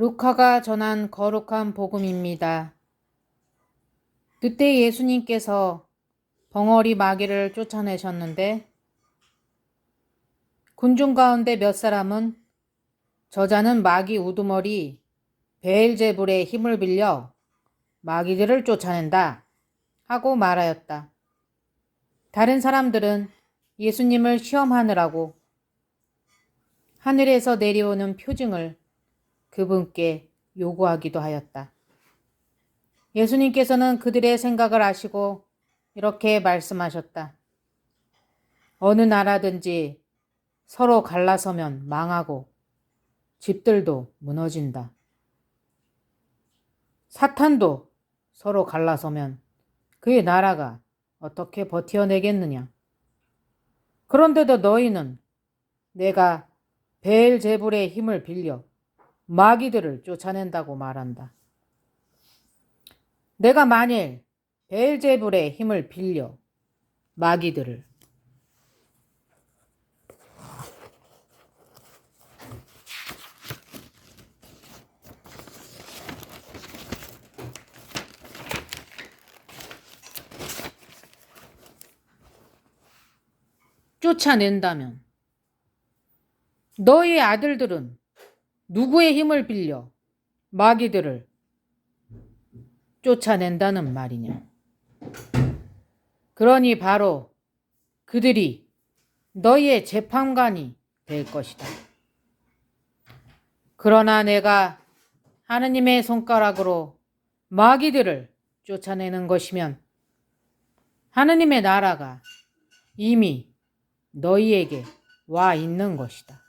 루카가 전한 거룩한 복음입니다. 그때 예수님께서 벙어리 마귀를 쫓아내셨는데 군중 가운데 몇 사람은 저자는 마귀 우두머리 베엘제불의 힘을 빌려 마귀들을 쫓아낸다 하고 말하였다. 다른 사람들은 예수님을 시험하느라고 하늘에서 내려오는 표징을 그분께 요구하기도 하였다. 예수님께서는 그들의 생각을 아시고 이렇게 말씀하셨다. 어느 나라든지 서로 갈라서면 망하고 집들도 무너진다. 사탄도 서로 갈라서면 그의 나라가 어떻게 버텨내겠느냐. 그런데도 너희는 내가 베엘제불의 힘을 빌려 마귀들을 쫓아낸다고 말한다. 내가 만일 베엘제불의 힘을 빌려 마귀들을 쫓아낸다면 너희 아들들은 누구의 힘을 빌려 마귀들을 쫓아낸다는 말이냐? 그러니 바로 그들이 너희의 재판관이 될 것이다. 그러나 내가 하느님의 손가락으로 마귀들을 쫓아내는 것이면 하느님의 나라가 이미 너희에게 와 있는 것이다.